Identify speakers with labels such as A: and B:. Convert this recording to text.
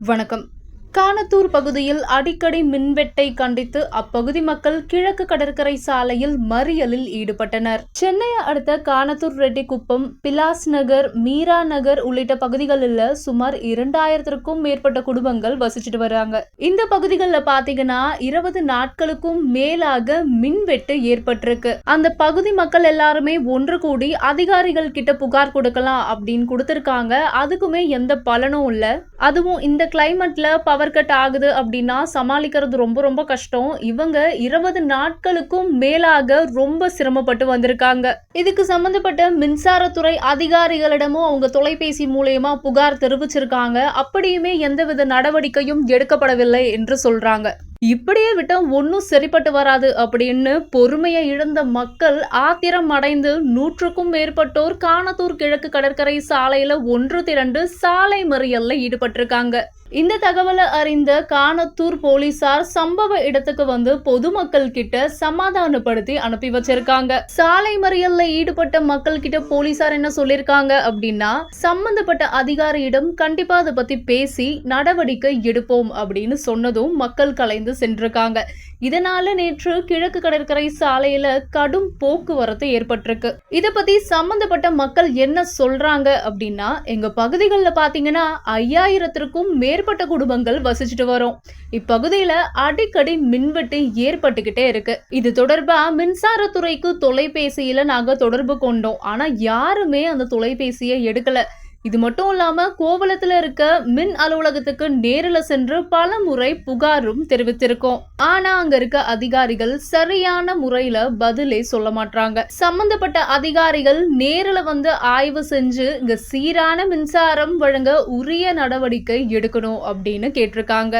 A: வணக்கம். கானத்தூர் பகுதியில் அடிக்கடி மின்வெட்டை கண்டித்து அப்பகுதி மக்கள் கிழக்கு கடற்கரை சாலையில் மறியலில் ஈடுபட்டனர். சென்னையை அடுத்த கானத்தூர் ரெட்டிக்குப்பம் பிலாஸ் நகர் மீரா நகர் உள்ளிட்ட பகுதிகளில் சுமார் இரண்டாயிரத்திற்கும் மேற்பட்ட குடும்பங்கள் வசிச்சுட்டு வராங்க. இந்த பகுதிகளில் பாத்தீங்கன்னா இருபது நாட்களுக்கும் மேலாக மின்வெட்டு ஏற்பட்டிருக்கு. அந்த பகுதி மக்கள் எல்லாருமே ஒன்று கூடி அதிகாரிகள் கிட்ட புகார் கொடுக்கலாம் அப்படின்னு கொடுத்திருக்காங்க. அதுக்குமே எந்த பலனும் இல்லை. அதுவும் இந்த கிளைமேட்ல பவர் கட் ஆகுது அப்படின்னா சமாளிக்கிறது ரொம்ப ரொம்ப கஷ்டம். இவங்க இருபது நாட்களுக்கும் மேலாக ரொம்ப சிரமப்பட்டு வந்திருக்காங்க. இதுக்கு சம்பந்தப்பட்ட மின்சாரத்துறை அதிகாரிகளிடமும் அவங்க தொலைபேசி மூலயமா புகார் தெரிவிச்சிருக்காங்க. அப்படியுமே எந்தவித நடவடிக்கையும் எடுக்கப்படவில்லை என்று சொல்றாங்க. இப்படியே விட்டா ஒன்றும் சரிப்பட்டு வராது அப்படின்னு பொறுமையை இழந்த மக்கள் ஆத்திரம் அடைந்து நூற்றுக்கும் மேற்பட்டோர் கானத்தூர் கிழக்கு கடற்கரை சாலையில ஒன்று திரண்டு சாலை மறியல்ல ஈடுபட்டிருக்காங்க. இந்த தகவலை அறிந்த கானத்தூர் போலீசார் சம்பவ இடத்துக்கு வந்து பொதுமக்கள் கிட்ட சமாதானப்படுத்தி அனுப்பி வச்சிருக்காங்க. சாலை மறியல்ல ஈடுபட்ட மக்கள் கிட்ட போலீசார் என்ன சொல்லிருக்காங்க அப்படின்னா சம்பந்தப்பட்ட அதிகாரியிடம் கண்டிப்பா அதை பத்தி பேசி நடவடிக்கை எடுப்போம் அப்படின்னு சொன்னதும் மக்கள் கலைந்து சென்றிருக்காங்க. இதனால நேற்று கிழக்கு கடற்கரை சாலையில கடும் போக்குவரத்து ஏற்பட்டிருக்கு. இத பத்தி சம்பந்தப்பட்ட மக்கள் என்ன சொல்றாங்க அப்படின்னா எங்க பகுதிகளில் பாத்தீங்கன்னா ஐயாயிரத்திற்கும் மேற்பட்ட குடும்பங்கள் வசிச்சுட்டு வரும். இப்பகுதியில அடிக்கடி மின்வெட்டு ஏற்பட்டுக்கிட்டே இருக்கு. இது தொடர்பா மின்சாரத்துறைக்கு தொலைபேசியில நாங்க தொடர்பு கொண்டோம். ஆனா யாருமே அந்த தொலைபேசியை எடுக்கல. இது மட்டும் இல்லாமல் கோவலத்தில் இருக்க மின் அலுவலகத்துக்கு நேரில் சென்று பல முறை புகாரும் தெரிவித்திருக்கோம். ஆனா அங்க இருக்க அதிகாரிகள் சரியான முறையில பதிலே சொல்ல மாட்டாங்க சம்பந்தப்பட்ட அதிகாரிகள் நேரில் வந்து ஆய்வு செஞ்சு இங்க சீரான மின்சாரம் வழங்க உரிய நடவடிக்கை எடுக்கணும் அப்படின்னு கேட்டிருக்காங்க.